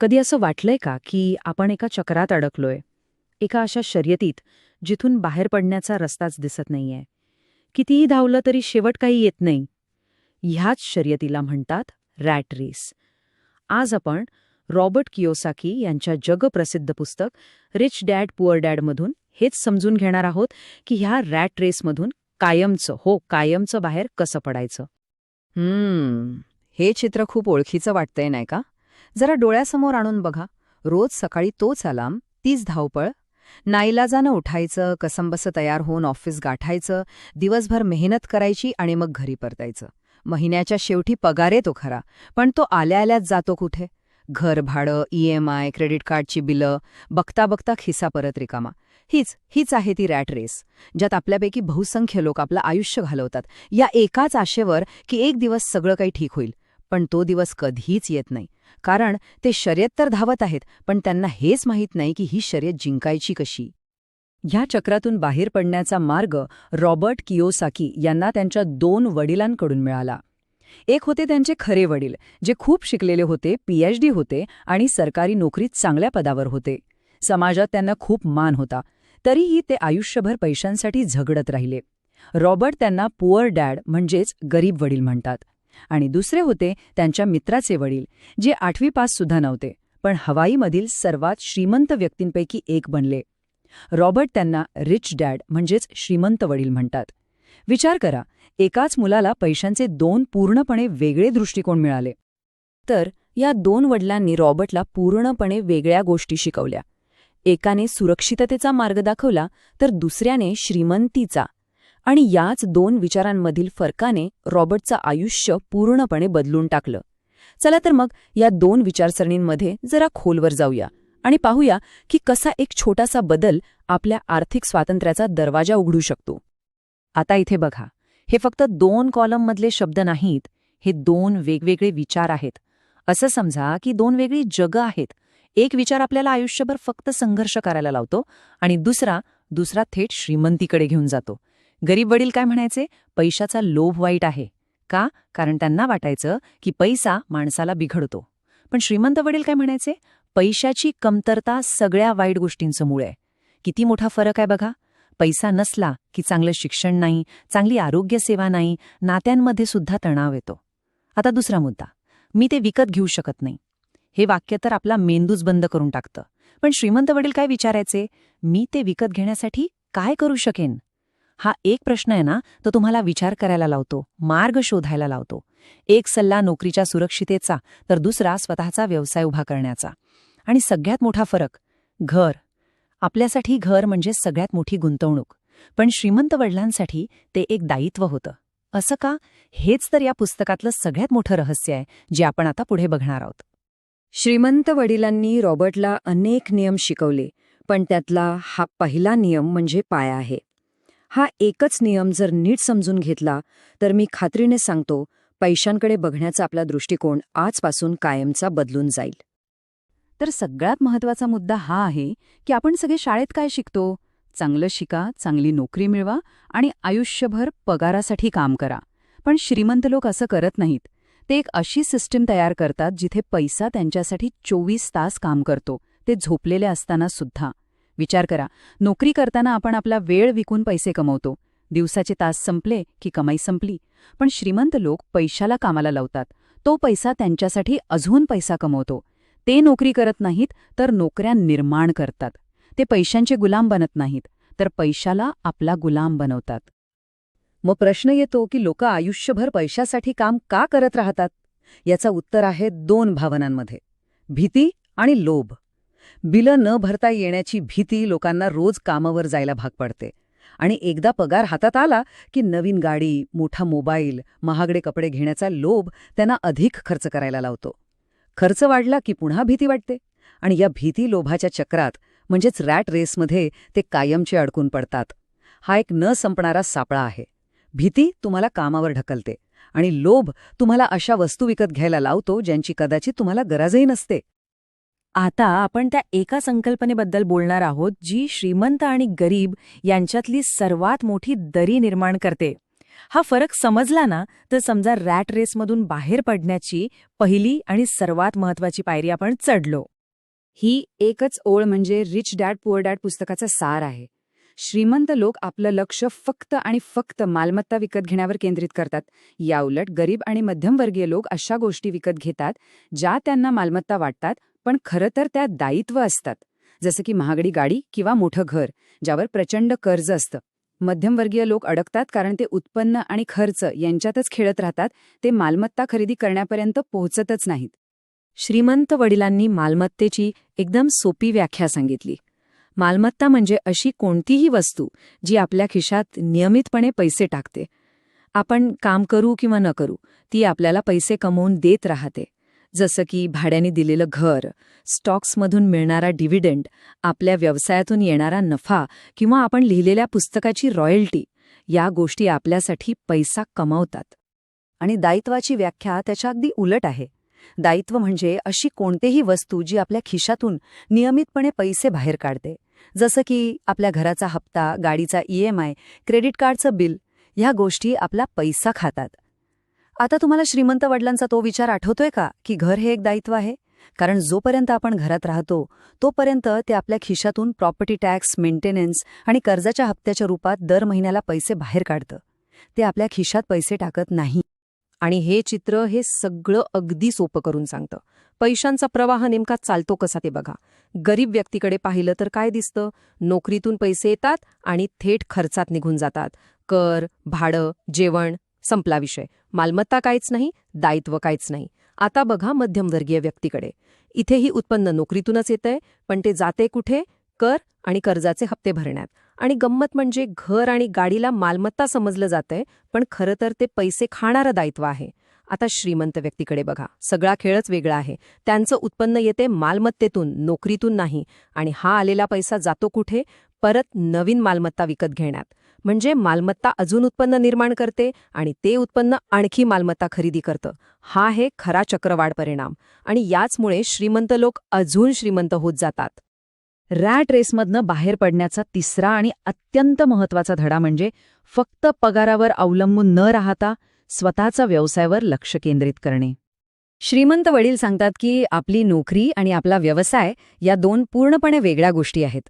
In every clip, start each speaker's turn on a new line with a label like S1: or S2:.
S1: कधी असं वाटलंय का की आपण एका चक्रात अडकलोय? एका अशा शर्यतीत जिथून बाहेर पडण्याचा रस्ताच दिसत नाहीये. कितीही धावलं तरी शेवट काही येत नाही. ह्याच शर्यतीला म्हणतात रॅट रेस. आज आपण रॉबर्ट कियोसाकी यांच्या जगप्रसिद्ध पुस्तक रिच डॅड पुअर डॅडमधून हेच समजून घेणार आहोत की ह्या रॅट रेसमधून कायमचं हो कायमचं बाहेर कसं पडायचं.
S2: हम्म हे चित्र खूप ओळखीचं वाटतंय नाही का? जरा डोळ्यासमोर आणून बघा. रोज सकाळी तोच अलाम तीच धावपळ. नाईलाजानं उठायचं कसंबसं तयार होऊन ऑफिस गाठायचं दिवसभर मेहनत करायची आणि मग घरी परतायचं. महिन्याच्या शेवटी पगार येतो खरा पण तो आल्या आल्याच जातो कुठे? घर भाडं ईएमआय क्रेडिट कार्डची बिलं बघता बघता खिसा परत रिकामा. हीच हीच आहे ती रॅट रेस ज्यात आपल्यापैकी बहुसंख्य लोक आपलं आयुष्य घालवतात. या एकाच आशेवर की एक दिवस सगळं काही ठीक होईल पण तो दिवस कधीच येत नाही. कारण ते शर्यत तर धावत आहेत पण त्यांना हेच माहीत नाही की ही शर्यत जिंकायची कशी.
S1: ह्या चक्रातून बाहेर पडण्याचा मार्ग रॉबर्ट कियोसाकी यांना त्यांच्या दोन वडिलांकडून मिळाला. एक होते त्यांचे खरे वडील जे खूप शिकलेले होते पीएचडी होते आणि सरकारी नोकरीत चांगल्या पदावर होते. समाजात त्यांना खूप मान होता. तरीही ते आयुष्यभर पैशांसाठी झगडत राहिले. रॉबर्ट त्यांना पुअर डॅड म्हणजेच गरीब वडील म्हणतात. आणि दुसरे होते त्यांच्या मित्राचे वडील जे आठवी पास सुद्धा नव्हते पण हवाईमधील सर्वात श्रीमंत व्यक्तींपैकी एक बनले. रॉबर्ट त्यांना रिच डॅड म्हणजेच श्रीमंत वडील म्हणतात. विचार करा एकाच मुलाला पैशांचे दोन पूर्णपणे वेगळे दृष्टिकोन मिळाले. तर या दोन वडिलांनी रॉबर्टला पूर्णपणे वेगळ्या गोष्टी शिकवल्या. एकाने सुरक्षिततेचा मार्ग दाखवला तर दुसऱ्याने श्रीमंतीचा. आणि याच दोन विचारांमधील फरकाने रॉबर्टचं आयुष्य पूर्णपणे बदलून टाकलं. चला तर मग या दोन विचारसरणींमध्ये जरा खोलवर जाऊया आणि पाहूया की कसा एक छोटासा बदल आपल्या आर्थिक स्वातंत्र्याचा दरवाजा उघडू शकतो. आता इथे बघा हे फक्त दोन कॉलममधले शब्द नाहीत हे दोन वेगवेगळे विचार आहेत. असं समजा की दोन वेगळी जगं आहेत. एक विचार आपल्याला आयुष्यभर फक्त संघर्ष करायला लावतो आणि दुसरा दुसरा थेट श्रीमंतीकडे घेऊन जातो. गरीब वडील काय म्हणायचे? पैशाचा लोभ वाईट आहे. का? कारण त्यांना वाटायचं की पैसा माणसाला बिघडतो. पण श्रीमंत वडील काय म्हणायचे? पैशाची कमतरता सगळ्या वाईट गोष्टींचं मूळ आहे. किती मोठा फरक आहे बघा. पैसा नसला की चांगलं शिक्षण नाही चांगली आरोग्यसेवा नाही नात्यांमध्ये सुद्धा तणाव येतो. आता दुसरा मुद्दा. मी ते विकत घेऊ शकत नाही. हे वाक्य तर आपला मेंदूच बंद करून टाकतं. पण श्रीमंत वडील काय विचारायचे? मी ते विकत घेण्यासाठी काय करू शकेन? हा एक प्रश्न आहे ना तो तुम्हाला विचार करायला लावतो मार्ग शोधायला लावतो. एक सल्ला नोकरीच्या सुरक्षितेचा तर दुसरा स्वतःचा व्यवसाय उभा करण्याचा. आणि सगळ्यात मोठा फरक घर. आपल्यासाठी घर म्हणजे सगळ्यात मोठी गुंतवणूक. पण श्रीमंत वडिलांसाठी ते एक दायित्व होतं. असं का? हेच तर या पुस्तकातलं सगळ्यात मोठं रहस्य आहे जे आपण आता पुढे बघणार आहोत. श्रीमंत वडिलांनी रॉबर्टला अनेक नियम शिकवले पण त्यातला हा पहिला नियम म्हणजे पाया आहे. हा एकच नियम जर नीट समजून घेतला तर मी खात्रीने सांगतो पैशांकडे बघण्याचा आपला दृष्टिकोन आजपासून कायमचा बदलून जाईल. तर सगळ्यात महत्त्वाचा मुद्दा हा आहे की आपण सगळे शाळेत काय शिकतो? चांगलं शिका चांगली नोकरी मिळवा आणि आयुष्यभर पगारासाठी काम करा. पण श्रीमंत लोक असं करत नाहीत. ते एक अशी सिस्टीम तयार करतात जिथे पैसा त्यांच्यासाठी चोवीस तास काम करतो ते झोपलेले असताना सुद्धा. विचार करा. नोकरी करताना आपण आपला वेळ विकून पैसे कमवतो. दिवसाचे तास संपले की कमाई संपली. पण श्रीमंत लोक पैशाला कामाला लावतात. तो पैसा त्यांच्यासाठी अजून पैसा कमवतो. ते नोकरी करत नाहीत तर नोकऱ्या निर्माण करतात. ते पैशांचे गुलाम बनत नाहीत तर पैशाला आपला गुलाम बनवतात. मग प्रश्न येतो की लोक आयुष्यभर पैशासाठी काम का करत राहतात? याचं उत्तर आहे दोन भावनांमध्ये. भीती आणि लोभ. बिलं न भरता येण्याची भीती लोकांना रोज कामावर जायला भाग पडते. आणि एकदा पगार हातात आला की नवीन गाडी मोठा मोबाईल महागडे कपडे घेण्याचा लोभ त्यांना अधिक खर्च करायला लावतो. खर्च वाढला की पुन्हा भीती वाटते. आणि या भीती लोभाच्या चक्रात म्हणजेच रॅट रेसमध्ये ते कायमचे अडकून पडतात. हा एक न संपणारा सापळा आहे. भीती तुम्हाला कामावर ढकलते. आणि लोभ तुम्हाला अशा वस्तू विकत घ्यायला लावतो ज्यांची कदाचित तुम्हाला गरजही नसते. आता आपण त्या एका संकल्पनेबद्दल बोलणार आहोत जी श्रीमंत आणि गरीब यांच्यातली सर्वात मोठी दरी निर्माण करते.
S3: हा फरक समजला ना तर समजा रॅट रेसमधून बाहेर पडण्याची पहिली आणि सर्वात महत्वाची पायरी आपण चढलो.
S1: ही एकच ओळ म्हणजे रिच डॅड पुअर डॅड पुस्तकाचा सार आहे. श्रीमंत लोक आपलं लक्ष फक्त आणि फक्त मालमत्ता विकत घेण्यावर केंद्रित करतात. याउलट गरीब आणि मध्यमवर्गीय लोक अशा गोष्टी विकत घेतात ज्या त्यांना मालमत्ता वाटतात पण खरं तर त्या दायित्व असतात. जसं की महागडी गाडी किंवा मोठं घर ज्यावर प्रचंड कर्ज असतं. मध्यमवर्गीय लोक अडकतात कारण ते उत्पन्न आणि खर्च यांच्यातच खेळत राहतात ते मालमत्ता खरेदी करण्यापर्यंत पोहोचतच नाहीत.
S3: श्रीमंत वडिलांनी मालमत्तेची एकदम सोपी व्याख्या सांगितली. मालमत्ता म्हणजे अशी कोणतीही वस्तू जी आपल्या खिशात नियमितपणे पैसे टाकते. आपण काम करू किंवा न करू ती आपल्याला पैसे कमवून देत राहते. जसं की भाड्याने दिलेलं घर स्टॉक्समधून मिळणारा डिव्हिडंड आपल्या व्यवसायातून येणारा नफा किंवा आपण लिहिलेल्या पुस्तकाची रॉयल्टी या गोष्टी आपल्यासाठी पैसा कमावतात.
S2: आणि दायित्वाची व्याख्या त्याच्या अगदी उलट आहे. दायित्व म्हणजे अशी कोणतेही वस्तू जी आपल्या खिशातून नियमितपणे पैसे बाहेर काढते. जसं की आपल्या घराचा हप्ता गाडीचा ईएमआय क्रेडिट कार्डचं बिल ह्या गोष्टी आपला पैसा खातात. आता तुम्हाला श्रीमंत वडिलांचा तो विचार आठवतोय का की घर हे एक दायित्व आहे? कारण जोपर्यंत आपण घरात राहतो तोपर्यंत ते आपल्या खिशातून प्रॉपर्टी टॅक्स मेंटेनन्स आणि कर्जाच्या हप्त्याच्या रूपात दर महिन्याला पैसे बाहेर काढतं. ते आपल्या खिशात पैसे टाकत नाही.
S4: आणि हे चित्र हे सगळं अगदी सोपं करून सांगतं. पैशांचा प्रवाह नेमका चालतो कसा ते बघा. गरीब व्यक्तीकडे पाहिलं तर काय दिसतं? नोकरीतून पैसे येतात आणि थेट खर्चात निघून जातात. कर भाडं जेवण संपला विषय. मालमत्ता काहीच नाही दायित्व काहीच नाही. आता बघा मध्यमवर्गीय व्यक्तीकडे. इथेही उत्पन्न नोकरीतूनच येतंय पण ते जाते कुठे? कर आणि कर्जाचे हप्ते भरण्यात. आणि गंमत म्हणजे घर आणि गाडीला मालमत्ता समजलं जातंय पण खरं तर ते पैसे खाणारं दायित्व आहे. आता श्रीमंत व्यक्तीकडे बघा. सगळा खेळच वेगळा आहे. त्यांचं उत्पन्न येते मालमत्तेतून नोकरीतून नाही. आणि हा आलेला पैसा जातो कुठे? परत नवीन मालमत्ता विकत घेण्यात. म्हणजे मालमत्ता अजून उत्पन्न निर्माण करते आणि ते उत्पन्न आणखी मालमत्ता खरेदी करतं. हा आहे खरा चक्रवाढ परिणाम. आणि याचमुळे श्रीमंत लोक अजून श्रीमंत होत जातात.
S1: रॅट रेसमधनं बाहेर पडण्याचा तिसरा आणि अत्यंत महत्त्वाचा धडा म्हणजे फक्त पगारावर अवलंबून न राहता स्वतःचा व्यवसायावर लक्ष केंद्रित करणे. श्रीमंत वडील सांगतात की आपली नोकरी आणि आपला व्यवसाय या दोन पूर्णपणे वेगळ्या गोष्टी आहेत.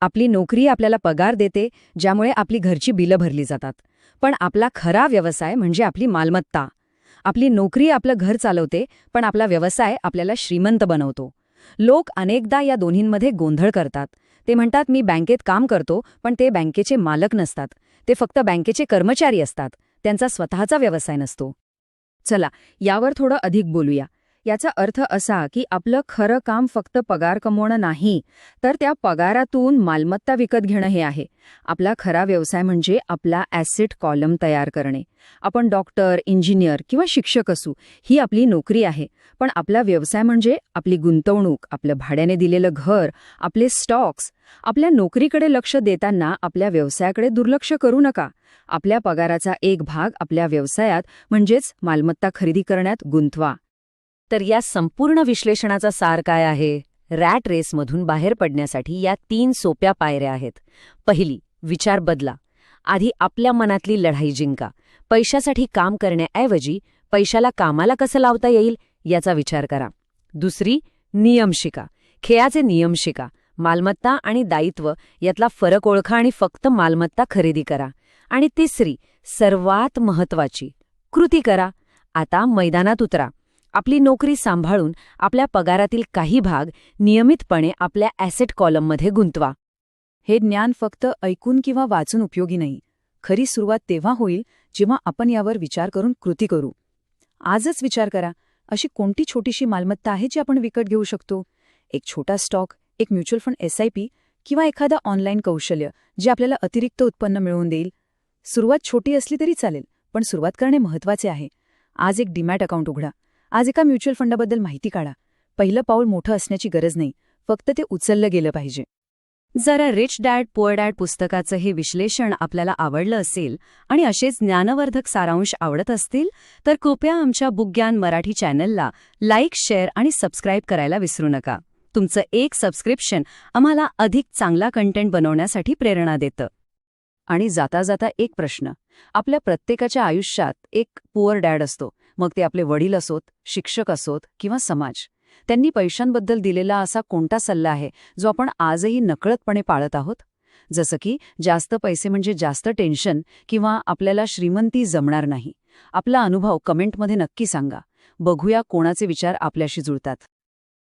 S1: आपली नोकरी आपल्याला पगार देते ज्यामुळे आपली घरची बिलं भरली जातात. पण आपला खरा व्यवसाय म्हणजे आपली मालमत्ता. आपली नोकरी आपलं घर चालवते पण आपला व्यवसाय आपल्याला श्रीमंत बनवतो. लोक अनेकदा या दोन्हींमध्ये गोंधळ करतात. ते म्हणतात मी बँकेत काम करतो पण ते बँकेचे मालक नसतात. ते फक्त बँकेचे कर्मचारी असतात. त्यांचा स्वतःचा व्यवसाय नसतो. चला यावर थोडं अधिक बोलूया. याचा अर्थ असा की आपलं खरं काम फक्त पगार कमवणं नाही तर त्या पगारातून मालमत्ता विकत घेणं हे आहे. आपला खरा व्यवसाय म्हणजे आपला ॲसेट कॉलम तयार करणे. आपण डॉक्टर इंजिनियर किंवा शिक्षक असू ही आपली नोकरी आहे. पण आपला व्यवसाय म्हणजे आपली गुंतवणूक आपलं भाड्याने दिलेलं घर आपले स्टॉक्स आपल्या नोकरीकडे लक्ष देताना आपल्या व्यवसायाकडे दुर्लक्ष करू नका. आपल्या पगाराचा एक भाग आपल्या व्यवसायात म्हणजेच मालमत्ता खरेदी करण्यात गुंतवा.
S3: तर या संपूर्ण विश्लेषणाचा सार काय आहे? रॅट रेसमधून बाहेर पडण्यासाठी या तीन सोप्या पायऱ्या आहेत. पहिली विचार बदला. आधी आपल्या मनातली लढाई जिंका. पैशासाठी काम करण्याऐवजी पैशाला कामाला कसं लावता येईल याचा विचार करा. दुसरी नियम शिका. खेळाचे नियम शिका. मालमत्ता आणि दायित्व यातला फरक ओळखा आणि फक्त मालमत्ता खरेदी करा. आणि तिसरी सर्वात महत्वाची कृती करा. आता मैदानात उतरा. आपली नोकरी सांभाळून आपल्या पगारातील काही भाग नियमितपणे आपल्या ॲसेट कॉलममध्ये गुंतवा.
S1: हे ज्ञान फक्त ऐकून किंवा वाचून उपयोगी नाही. खरी सुरुवात तेव्हा होईल जेव्हा आपण यावर विचार करून कृती करू. आजच विचार करा अशी कोणती छोटीशी मालमत्ता आहे जी आपण विकत घेऊ शकतो? एक छोटा स्टॉक एक mutual fund S I P किंवा एखादा ऑनलाईन कौशल्य जे आपल्याला अतिरिक्त उत्पन्न मिळवून देईल? सुरुवात छोटी असली तरी चालेल पण सुरुवात करणे महत्त्वाचे आहे. आज एक डीमॅट अकाउंट उघडा. आज एका म्युच्युअल फंडाबद्दल माहिती काढा. पहिलं पाऊल मोठं असण्याची गरज नाही. फक्त ते उचललं गेलं पाहिजे.
S3: जरा रिच डॅड पुअर डॅड पुस्तकाचं हे विश्लेषण आपल्याला आवडलं असेल आणि असेच ज्ञानवर्धक सारांश आवडत असतील तर कृपया आमच्या बुकज्ञान मराठी चॅनलला लाईक शेअर आणि सबस्क्राईब करायला विसरू नका. तुमचं एक सबस्क्रिप्शन आम्हाला अधिक चांगला कंटेंट बनवण्यासाठी प्रेरणा देतं.
S1: आणि जाता जाता एक प्रश्न. आपल्या प्रत्येकाच्या आयुष्यात एक पुअर डॅड असतो. मग ते आपले वडील असोत शिक्षक असोत किंवा समाज. त्यांनी पैशांबद्दल दिलेला असा कोणता सल्ला आहे जो आपण आजही नकळतपणे पाळत आहोत? जसं की जास्त पैसे म्हणजे जास्त टेन्शन किंवा आपल्याला श्रीमंती जमणार नाही. आपला अनुभव कमेंटमध्ये नक्की सांगा. बघूया कोणाचे विचार आपल्याशी जुळतात.